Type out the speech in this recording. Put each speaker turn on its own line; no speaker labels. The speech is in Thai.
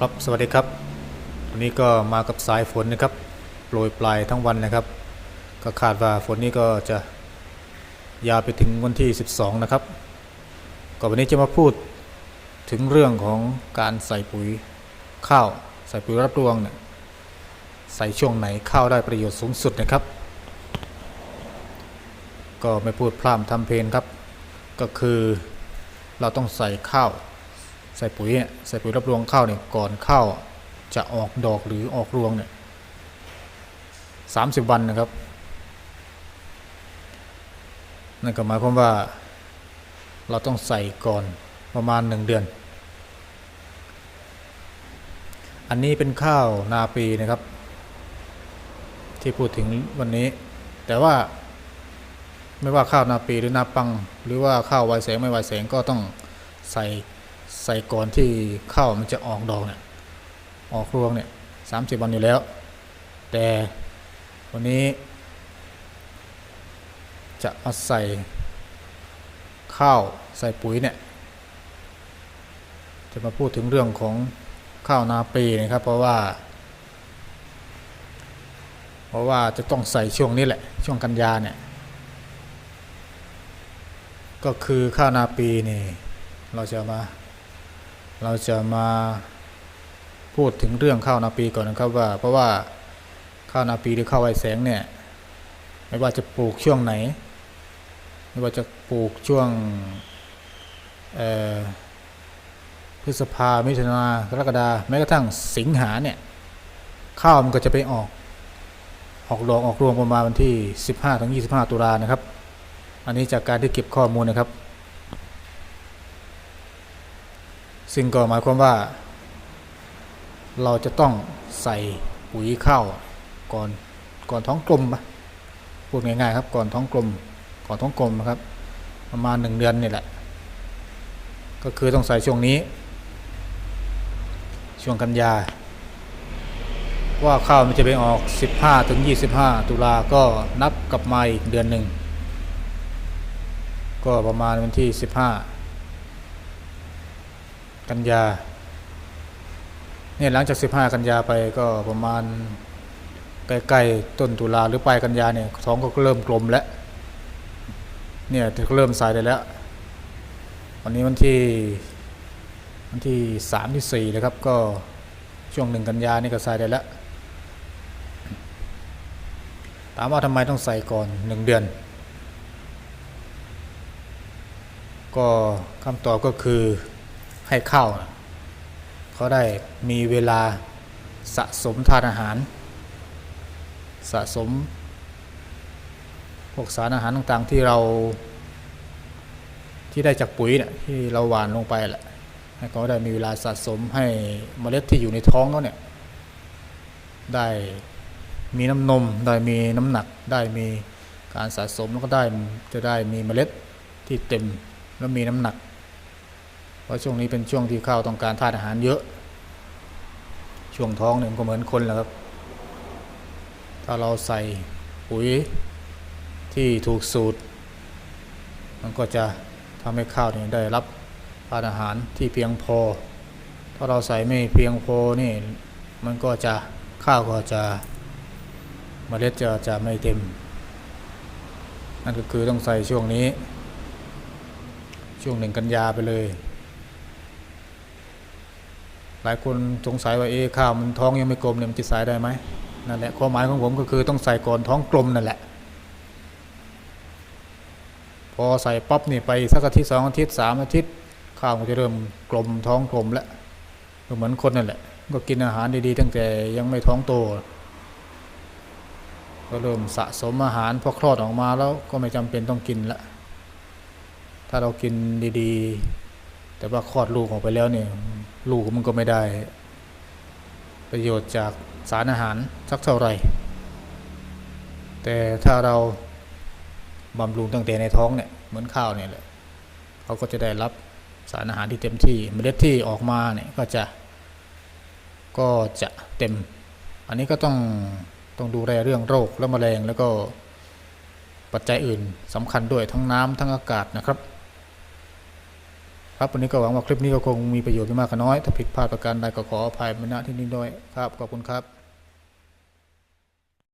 ครับสวัสดีครับ วันนี้ก็มากับสายฝนนะครับโปรยปลายทั้งวันนะครับ ก็คาดว่าฝนนี้ก็จะยาวไปถึงวันที่ 12 นะครับ ก็วันนี้จะมาพูดถึงเรื่องของการใส่ปุ๋ยข้าว ใส่ปุ๋ยรับรวงเนี่ยใส่ช่วงไหนข้าวได้ประโยชน์สูงสุดนะครับ ก็ไม่พูดพร่ำทำเพลงครับ ก็คือเราต้องใส่ข้าว ใส่ปุ๋ยเนี่ยใส่ปุ๋ยรับรวงข้าวเนี่ยก่อนข้าวจะออกดอกหรือออกรวงเนี่ยสามสิบวันนะครับนั่นก็หมายความว่าเราต้องใส่ก่อนประมาณหนึ่งเดือน อันนี้เป็นข้าวนาปีนะครับ ที่พูดถึงวันนี้ แต่ว่าไม่ว่าข้าวนาปีหรือนาปัง หรือว่าข้าวไวแสงไม่ไวแสงก็ต้องใส่ ใส่ก่อนที่ข้าวมันจะออกดอกเนี่ยออกรวงเนี่ยสามสิบวันอยู่แล้ว แต่วันนี้ จะมาใส่ข้าวใส่ปุ๋ยเนี่ยจะมาพูดถึงเรื่องของข้าวนาปีนะครับ เพราะว่า เพราะว่าจะต้องใส่ช่วงนี้แหละ ช่วงกันยาเนี่ยก็คือข้าวนาปีนี่ เราจะมา เราจะมาพูดถึงเรื่องข้าวนาปีก่อนนะครับว่า เพราะว่าข้าวนาปีหรือข้าวไวแสงเนี่ย ไม่ว่าจะปลูกช่วงไหน ไม่ว่าจะปลูกช่วงพฤษภามิถุนากรกฎาแม้กระทั่งสิงหาเนี่ยข้าวมันก็จะไปออก ออกดอกออกรวงประมาณวันที่ 15ถึง25 ตุลานะครับ อันนี้จากการที่เก็บข้อมูลนะครับ ซึ่งก็หมายความว่า เราจะต้องใส่ปุ๋ยข้าวก่อนก่อนท้องกลมปะพูดง่ายๆครับก่อนท้องกลม ก่อนท้องกลมนะครับ ประมาณหนึ่งเดือนนี่แหละ ก็คือต้องใส่ช่วงนี้ ช่วงกันยาว่าข้าวมันจะไปออก 15ถึง25 ตุลาก็นับกลับมาอีกเดือนหนึ่ง ก็ประมาณวันที่ 15 กันยาเนี่ยหลังจาก 15 กันยาไปก็ประมาณใกล้ๆต้นตุลาหรือปลายกันยาเนี่ยท้องก็เริ่มกลมแล้วเนี่ยก็เริ่มใส่ได้แล้ว วันนี้วันที่วันที่สามที่สี่นะครับ ก็ช่วงหนึ่งกันยานี่ก็ใส่ได้แล้วถามว่าทำไมต้องใส่ก่อนหนึ่งเดือน ก็คำตอบก็คือ ให้ข้าวเขาได้มีเวลาสะสมทานอาหาร สะสมพวกสารอาหารต่างๆที่เราที่ได้จากปุ๋ยเนี่ยที่เราหว่านลงไปแหละให้เขาได้มีเวลาสะสมให้เมล็ดที่อยู่ในท้องเขาเนี่ยได้มีน้ำนมได้มีน้ำหนักได้มีการสะสมแล้วก็ได้จะได้มีเมล็ดที่เต็มแล้วมีน้ำหนัก เพราะช่วงนี้เป็นช่วงที่ข้าวต้องการธาตุอาหารเยอะ ช่วงท้องเนี่ยก็เหมือนคนแหละครับ ถ้าเราใส่ปุ๋ยที่ถูกสูตร มันก็จะทำให้ข้าวเนี่ยได้รับธาตุอาหารที่เพียงพอ ถ้าเราใส่ไม่เพียงพอนี่มันก็จะข้าวก็จะเมล็ดจะจะไม่เต็ม นั่นก็คือต้องใส่ช่วงนี้ ช่วงหนึ่งกันยาไปเลย หลายคนสงสัยว่าเอข้าวมันท้องยังไม่กลมเนี่ยมันจะใส่ได้ไหมนั่นแหละความหมายของผมก็คือต้องใส่ก่อนท้องกลมนั่นแหละ พอใส่ปั๊บนี่ไปสักอาทิตย์สองอาทิตย์สามอาทิตย์ข้าวมันจะเริ่มกลมท้องกลมแล้วก็เหมือนคนนั่นแหละ ก็กินอาหารดีๆ ตั้งแต่ยังไม่ท้องโตก็เริ่มสะสมอาหารพอคลอดออกมาแล้วก็ไม่จำเป็นต้องกินละถ้าเรากินดีๆ แต่ว่าคลอดลูกออกไปแล้วเนี่ย ลูกมันก็ไม่ได้ ประโยชน์จากสารอาหารสักเท่าไหร่ แต่ถ้าเราบำรุงตั้งแต่ในท้องเนี่ยเหมือนข้าวเนี่ยแหละเขาก็จะได้รับสารอาหารที่เต็มที่เมล็ดที่ออกมาเนี่ยก็จะก็จะเต็ม อันนี้ก็ต้องต้องดูแลเรื่องโรคและแมลงแล้วก็ปัจจัยอื่นสำคัญด้วยทั้งน้ำทั้งอากาศนะครับ ครับวันนี้ก็หวังว่าคลิปนี้ก็คงมีประโยชน์ไม่มากก็น้อย ถ้าผิดพลาดประการใดก็ขออภัยมาณที่นี้ด้วยครับ ขอบคุณครับ